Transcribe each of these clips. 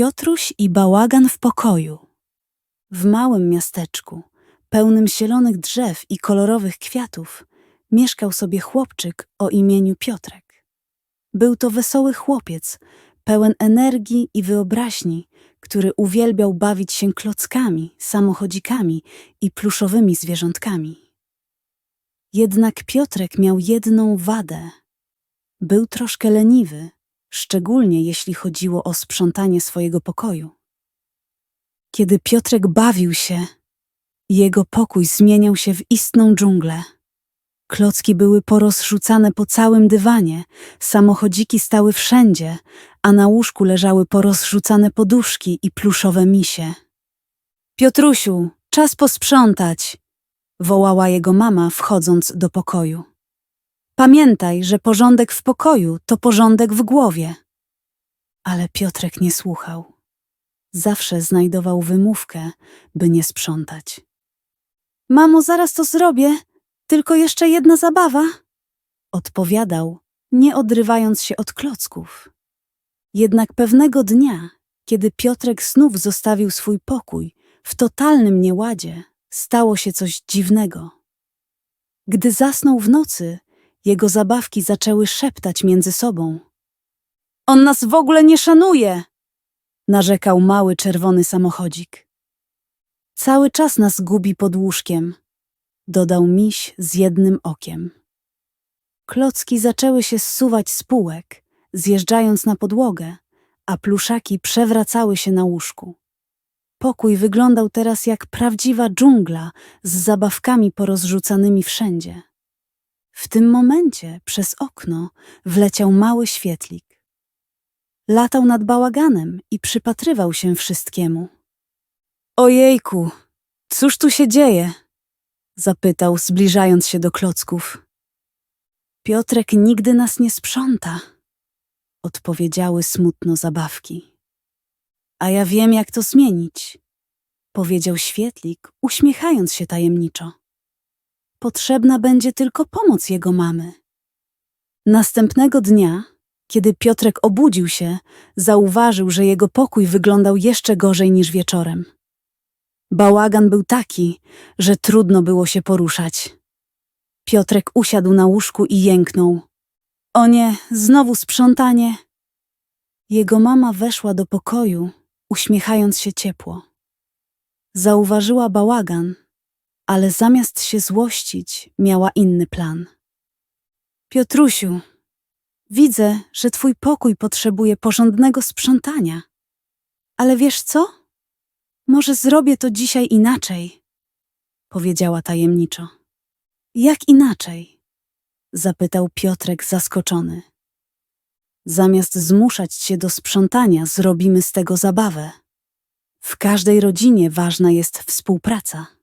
Piotruś i bałagan w pokoju. W małym miasteczku, pełnym zielonych drzew i kolorowych kwiatów, mieszkał sobie chłopczyk o imieniu Piotrek. Był to wesoły chłopiec, pełen energii i wyobraźni, który uwielbiał bawić się klockami, samochodzikami i pluszowymi zwierzątkami. Jednak Piotrek miał jedną wadę. Był troszkę leniwy, szczególnie jeśli chodziło o sprzątanie swojego pokoju. Kiedy Piotrek bawił się, jego pokój zmieniał się w istną dżunglę. Klocki były porozrzucane po całym dywanie, samochodziki stały wszędzie, a na łóżku leżały porozrzucane poduszki i pluszowe misie. Piotrusiu, czas posprzątać! wołała jego mama, wchodząc do pokoju. Pamiętaj, że porządek w pokoju to porządek w głowie. Ale Piotrek nie słuchał. Zawsze znajdował wymówkę, by nie sprzątać. Mamo, zaraz to zrobię, tylko jeszcze jedna zabawa, odpowiadał, nie odrywając się od klocków. Jednak pewnego dnia, kiedy Piotrek znów zostawił swój pokój w totalnym nieładzie, stało się coś dziwnego. Gdy zasnął w nocy, jego zabawki zaczęły szeptać między sobą. On nas w ogóle nie szanuje! narzekał mały czerwony samochodzik. Cały czas nas gubi pod łóżkiem, dodał miś z jednym okiem. Klocki zaczęły się zsuwać z półek, zjeżdżając na podłogę, a pluszaki przewracały się na łóżku. Pokój wyglądał teraz jak prawdziwa dżungla z zabawkami porozrzucanymi wszędzie. W tym momencie przez okno wleciał mały świetlik. Latał nad bałaganem i przypatrywał się wszystkiemu. Ojejku, cóż tu się dzieje? zapytał, zbliżając się do klocków. Piotrek nigdy nas nie sprząta, odpowiedziały smutno zabawki. A ja wiem, jak to zmienić, powiedział świetlik, uśmiechając się tajemniczo. Potrzebna będzie tylko pomoc jego mamy. Następnego dnia, kiedy Piotrek obudził się, zauważył, że jego pokój wyglądał jeszcze gorzej niż wieczorem. Bałagan był taki, że trudno było się poruszać. Piotrek usiadł na łóżku i jęknął. O nie, znowu sprzątanie. Jego mama weszła do pokoju, uśmiechając się ciepło. Zauważyła bałagan, ale zamiast się złościć, miała inny plan. Piotrusiu, widzę, że twój pokój potrzebuje porządnego sprzątania. Ale wiesz co? Może zrobię to dzisiaj inaczej, powiedziała tajemniczo. Jak inaczej? zapytał Piotrek zaskoczony. Zamiast zmuszać cię do sprzątania, zrobimy z tego zabawę. W każdej rodzinie ważna jest współpraca.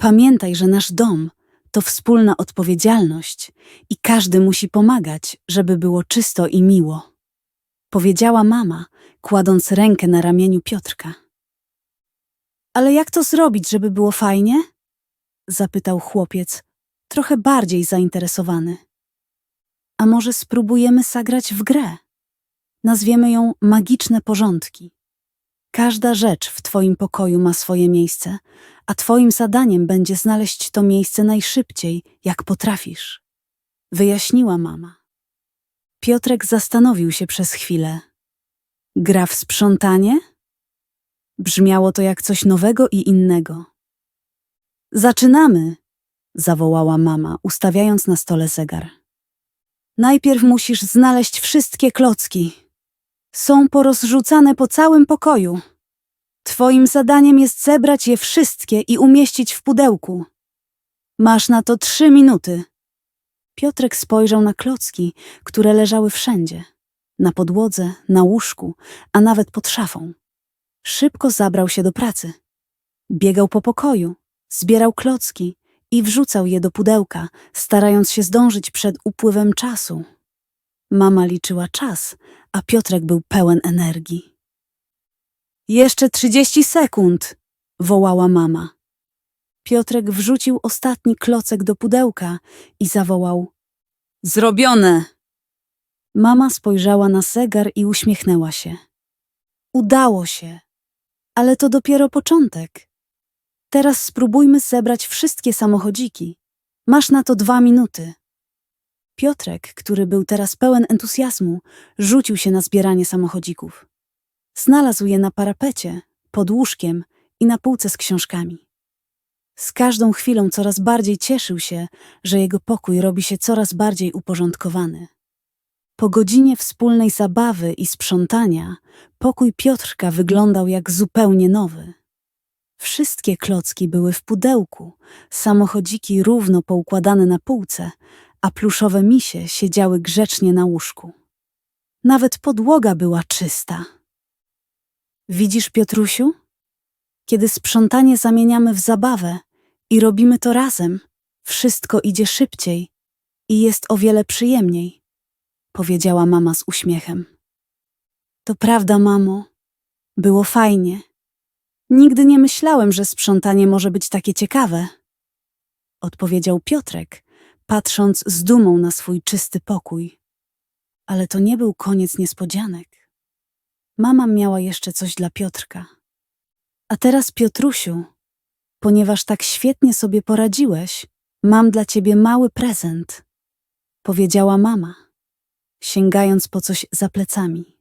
Pamiętaj, że nasz dom to wspólna odpowiedzialność i każdy musi pomagać, żeby było czysto i miło. Powiedziała mama, kładąc rękę na ramieniu Piotrka. Ale jak to zrobić, żeby było fajnie? Zapytał chłopiec, trochę bardziej zainteresowany. A może spróbujemy zagrać w grę? Nazwiemy ją Magiczne Porządki. Każda rzecz w Twoim pokoju ma swoje miejsce, a Twoim zadaniem będzie znaleźć to miejsce najszybciej, jak potrafisz. Wyjaśniła mama. Piotrek zastanowił się przez chwilę. Gra w sprzątanie? Brzmiało to jak coś nowego i innego. Zaczynamy, zawołała mama, ustawiając na stole zegar. Najpierw musisz znaleźć wszystkie klocki. Są porozrzucane po całym pokoju. Twoim zadaniem jest zebrać je wszystkie i umieścić w pudełku. Masz na to trzy minuty. Piotrek spojrzał na klocki, które leżały wszędzie. Na podłodze, na łóżku, a nawet pod szafą. Szybko zabrał się do pracy. Biegał po pokoju, zbierał klocki i wrzucał je do pudełka, starając się zdążyć przed upływem czasu. Mama liczyła czas, a Piotrek był pełen energii. Jeszcze trzydzieści sekund, wołała mama. Piotrek wrzucił ostatni klocek do pudełka i zawołał: Zrobione! Mama spojrzała na zegar i uśmiechnęła się. Udało się. Ale to dopiero początek. Teraz spróbujmy zebrać wszystkie samochodziki. Masz na to dwa minuty. Piotrek, który był teraz pełen entuzjazmu, rzucił się na zbieranie samochodzików. Znalazł je na parapecie, pod łóżkiem i na półce z książkami. Z każdą chwilą coraz bardziej cieszył się, że jego pokój robi się coraz bardziej uporządkowany. Po godzinie wspólnej zabawy i sprzątania, pokój Piotrka wyglądał jak zupełnie nowy. Wszystkie klocki były w pudełku, samochodziki równo poukładane na półce, a pluszowe misie siedziały grzecznie na łóżku. Nawet podłoga była czysta. Widzisz, Piotrusiu? Kiedy sprzątanie zamieniamy w zabawę i robimy to razem, wszystko idzie szybciej i jest o wiele przyjemniej, powiedziała mama z uśmiechem. To prawda, mamo. Było fajnie. Nigdy nie myślałem, że sprzątanie może być takie ciekawe. Odpowiedział Piotrek, patrząc z dumą na swój czysty pokój. Ale to nie był koniec niespodzianek. Mama miała jeszcze coś dla Piotrka. A teraz, Piotrusiu, ponieważ tak świetnie sobie poradziłeś, mam dla ciebie mały prezent, powiedziała mama, sięgając po coś za plecami.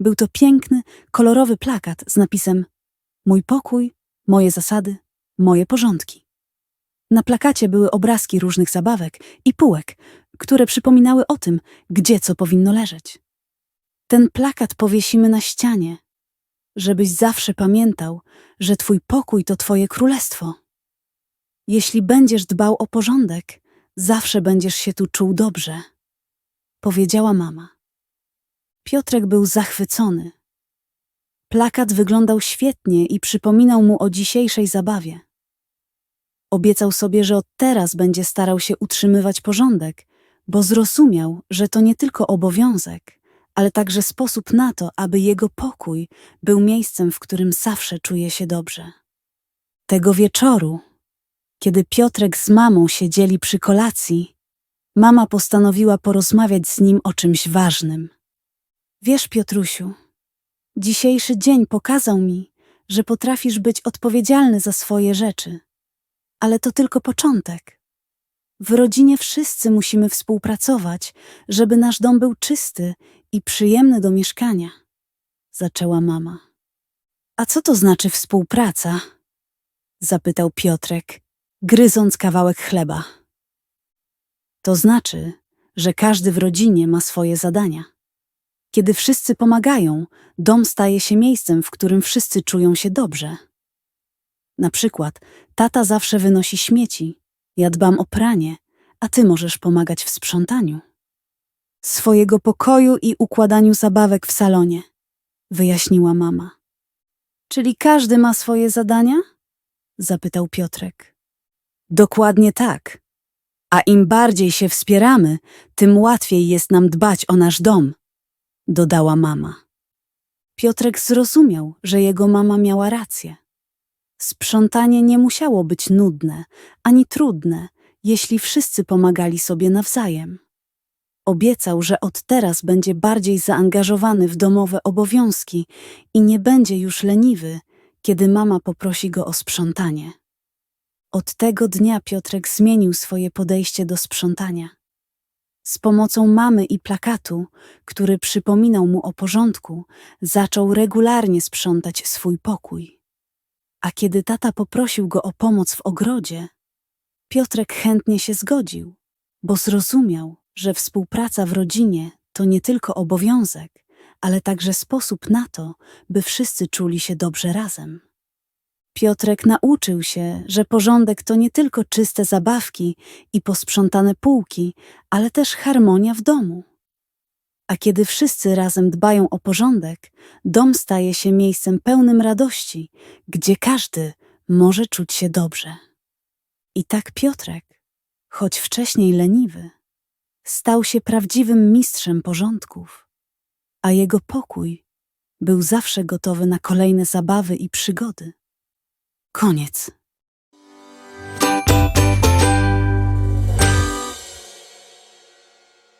Był to piękny, kolorowy plakat z napisem Mój pokój, moje zasady, moje porządki. Na plakacie były obrazki różnych zabawek i półek, które przypominały o tym, gdzie co powinno leżeć. Ten plakat powiesimy na ścianie, żebyś zawsze pamiętał, że twój pokój to twoje królestwo. Jeśli będziesz dbał o porządek, zawsze będziesz się tu czuł dobrze, powiedziała mama. Piotrek był zachwycony. Plakat wyglądał świetnie i przypominał mu o dzisiejszej zabawie. Obiecał sobie, że od teraz będzie starał się utrzymywać porządek, bo zrozumiał, że to nie tylko obowiązek, ale także sposób na to, aby jego pokój był miejscem, w którym zawsze czuje się dobrze. Tego wieczoru, kiedy Piotrek z mamą siedzieli przy kolacji, mama postanowiła porozmawiać z nim o czymś ważnym. Wiesz, Piotrusiu, dzisiejszy dzień pokazał mi, że potrafisz być odpowiedzialny za swoje rzeczy, ale to tylko początek. W rodzinie wszyscy musimy współpracować, żeby nasz dom był czysty i przyjemny do mieszkania, zaczęła mama. A co to znaczy współpraca? zapytał Piotrek, gryząc kawałek chleba. To znaczy, że każdy w rodzinie ma swoje zadania. Kiedy wszyscy pomagają, dom staje się miejscem, w którym wszyscy czują się dobrze. Na przykład, tata zawsze wynosi śmieci, ja dbam o pranie, a ty możesz pomagać w sprzątaniu. Swojego pokoju i układaniu zabawek w salonie, wyjaśniła mama. Czyli każdy ma swoje zadania? zapytał Piotrek. Dokładnie tak. A im bardziej się wspieramy, tym łatwiej jest nam dbać o nasz dom, dodała mama. Piotrek zrozumiał, że jego mama miała rację. Sprzątanie nie musiało być nudne ani trudne, jeśli wszyscy pomagali sobie nawzajem. Obiecał, że od teraz będzie bardziej zaangażowany w domowe obowiązki i nie będzie już leniwy, kiedy mama poprosi go o sprzątanie. Od tego dnia Piotrek zmienił swoje podejście do sprzątania. Z pomocą mamy i plakatu, który przypominał mu o porządku, zaczął regularnie sprzątać swój pokój. A kiedy tata poprosił go o pomoc w ogrodzie, Piotrek chętnie się zgodził, bo zrozumiał, że współpraca w rodzinie to nie tylko obowiązek, ale także sposób na to, by wszyscy czuli się dobrze razem. Piotrek nauczył się, że porządek to nie tylko czyste zabawki i posprzątane półki, ale też harmonia w domu. A kiedy wszyscy razem dbają o porządek, dom staje się miejscem pełnym radości, gdzie każdy może czuć się dobrze. I tak Piotrek, choć wcześniej leniwy, stał się prawdziwym mistrzem porządków, a jego pokój był zawsze gotowy na kolejne zabawy i przygody. Koniec.